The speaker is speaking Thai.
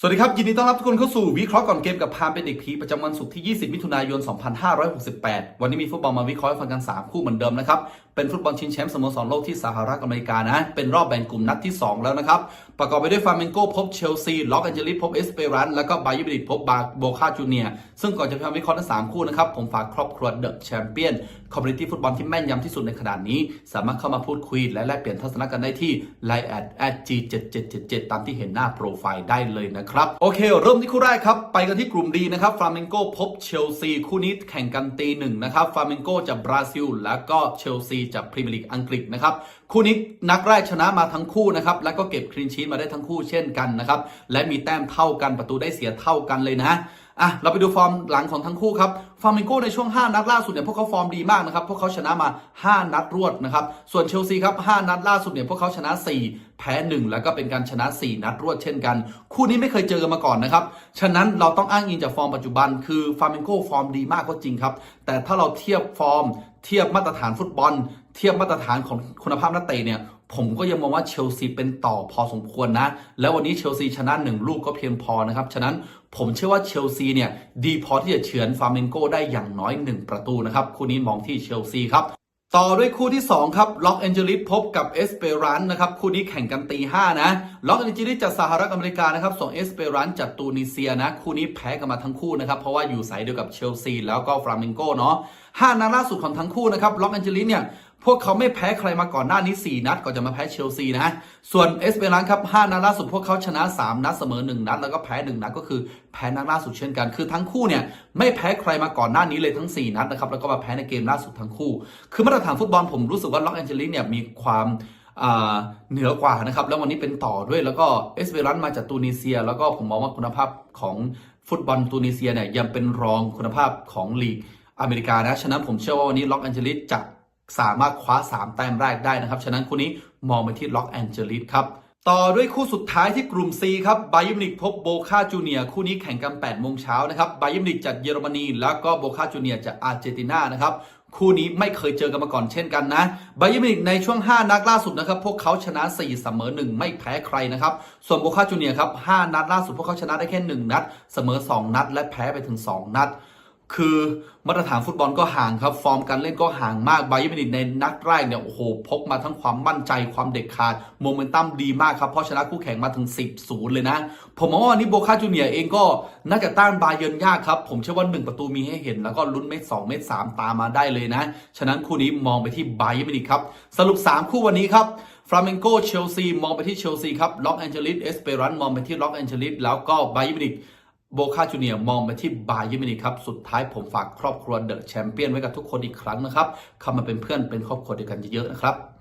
สวัสดีครับ ยินดีต้อนรับทุกคนเข้าสู่วิเคราะห์ก่อนเกมกับพามเป็นเด็กผีประจำวันศุกร์ที่ 20 มิถุนายน 2568 วันนี้มีฟุตบอลมาวิเคราะห์ฟังกัน 3 คู่เหมือนเดิมนะครับ เป็นฟุตบอลชิงแชมป์สโมสรโลกที่สหรัฐอเมริกานะ เป็นรอบแบ่งกลุ่มนัดที่ 2 แล้วนะครับ ประกอบไปด้วยฟาร์เมนโกพบเชลซี ล็อสแอนเจลิสพบเอสเปรัน แล้วก็บเยอร์มินิกพบบาโบคาจูเนีย ซึ่งก่อนจะไปทำวิเคราะห์ทั้งสามคู่นะครับ ผมฝากครอบครัวเดอะแชมเปี้ยนคอมมูนิตี้ฟุตบอลที่แม่นยำที่สุดในขนาดนี้ สามารถเข้ามาพูดคุยและแลกเปลี่ยนทัศนะกันได้ที่ line at at g 7 7 7 7ตามที่เห็นหน้าโปรไฟล์ได้เลยนะครับ โอเค เริ่มที่คู่แรกครับ ไปกันที่กลุ่มดีนะครับฟลาเมนโกพบเชลซีคู่นี้แข่งกันตีหนึ่งนะครับฟลาเมนโกจากบราซิล แล้วก็เชลซีจากพรีเมียร์ลีกอังกฤษนะครับคู่นี้นัดแรกชนะมาทั้งคู่นะครับแล้วก็เก็บคลีนชีตมาได้ทั้งคู่เช่นกันนะครับและมีแต้มเท่ากันประตูได้เสียเท่ากันเลยนะอะเราไปดูฟอร์มหลังของทั้งคู่ครับฟาร์มิงโกในช่วง 5 นัดล่าสุดเนี่ยพวกเขาฟอร์มดีมากนะครับพวกเขาชนะมา 5 นัดรวดนะครับส่วนเชลซีครับ 5 นัดล่าสุดเนี่ยพวกเขาชนะ 4 แพ้ 1 แล้วก็เป็นการชนะ 4 นัดรวดเช่นกัน คู่นี้ไม่เคยเจอกันมาก่อนนะครับฉะนั้นเราต้องอ้างอิงจากฟอร์มปัจจุบัน คือฟาร์มิงโกฟอร์มดีมากก็จริงครับแต่ถ้าเราเทียบฟอร์มเทียบมาตรฐานฟุตบอล เทียบมาตรฐานของคุณภาพนักเตะเนี่ยผมก็ยังมองว่าเชลซีเป็นต่อพอสมควรนะ แล้ววันนี้เชลซีชนะหนึ่งลูกก็เพียงพอนะครับ ฉะนั้นผมเชื่อว่าเชลซีเนี่ยดีพอที่จะเฉือนฟาร์เมนโกได้อย่างน้อย 1 ประตูนะครับ คู่นี้มองที่เชลซีครับต่อด้วยคู่ที่ 2 ครับล็อกแอนเจลิสพบกับเอสเปรันนะครับ คู่นี้แข่งกันตี5นะล็อกแอนเจลิสจากสหรัฐอเมริกานะครับ ส่งเอสเปรันจากตูนิเซียนะ คู่นี้แพ้กันมาทั้งคู่นะครับ เพราะว่าอยู่สายเดียวกับเชลซีแล้วก็ฟลาเมงโกเนาะห้านัดล่าสุดของทั้งคู่นะครับล็อกแอนเจลิสเนี่ย พวกเขาไม่แพ้ใครมาก่อนหน้านี้ 4 นัดก่อนจะมาแพ้เชลซีนะ ส่วนเอสเปรันครับ 5 นัดล่าสุดพวกเขาชนะ 3 นัดเสมอ 1 นัด แล้วก็แพ้ 1 นัดก็คือแพ้นัดล่าสุดเช่นกัน คือทั้งคู่เนี่ยไม่แพ้ใครมาก่อนหน้านี้เลยทั้ง 4 นัดนะครับ แล้วก็มาแพ้ในเกมล่าสุดทั้งคู่ คือมาตรฐานฟุตบอลผมรู้สึกว่าล็อกแอนเจลิสเนี่ยมีความเหนือกว่านะครับ แล้ววันนี้เป็นต่อด้วย แล้วก็เอสเปรันมาจากตูนิเซีย แล้วก็ผมมองว่าคุณภาพของฟุตบอลตูนิเซียเนี่ยยังเป็นรองคุณภาพของลีกอเมริกานะ ฉะนั้นผมเชื่อว่าวันนี้ล็อกแอนเจลิสจะ สามารถคว้า 3 แต้มแรกได้นะครับ ฉะนั้นคู่นี้มองไปที่ล็อกแอนเจลิสครับ ต่อด้วยคู่สุดท้ายที่กลุ่ม C ครับไบยิมนิกพบโบคาจูเนียคู่นี้แข่งกัน8โมงเช้านะครับไบยิมนิกจากเยอรมนี แล้วก็โบคาจูเนียจากอาร์เจนตินานะครับคู่นี้ไม่เคยเจอกันมาก่อนเช่นกันนะไบยิมนิกในช่วง 5 นัดล่าสุดนะครับ พวกเขาชนะ 4 เสมอ 1 ไม่แพ้ใครนะครับ ส่วนโบคาจูเนียครับ 5 นัดล่าสุดพวกเขาชนะได้แค่ 1 นัด เสมอ 2 นัด และแพ้ไปถึง 2 นัด คือมาตรฐานฟุตบอลก็ห่างครับ ฟอร์มการเล่นก็ห่างมากไบเยอร์มิวนิกในนัดแรกเนี่ยโอ้โหพกมาทั้งความมั่นใจความเด็ดขาดโมเมนตัมดีมากครับเพราะชนะคู่แข่งมาถึง 10 0 เลยนะ ผมมองว่าวันนี้โบคาจูเนียเองก็น่าจะต้านบาเยิร์นยากครับ ผมเชื่อว่า 1 ประตูมีให้เห็น แล้วก็ลุ้นเม็ด2เม็ด3ตามมาได้เลยนะ ฉะนั้นคู่นี้มองไปที่ไบเยอร์มิวนิกครับสรุป 3 คู่วันนี้ครับฟลาเมนโกเชลซีมองไปที่เชลซีครับล็อกแอนเจลิสเอสเปรันมองไปที่ล็อกแอนเจลิสแล้วก็ไบยอร์มินิก โบคาจูเนียมองไปที่บาเยอร์มินิครับ สุดท้ายผมฝากครอบครัวเดอะแชมเปี้ยนไว้กับทุกคนอีกครั้งนะครับ เข้ามาเป็นเพื่อนเป็นครอบครัวเดียวกันเยอะๆนะครับ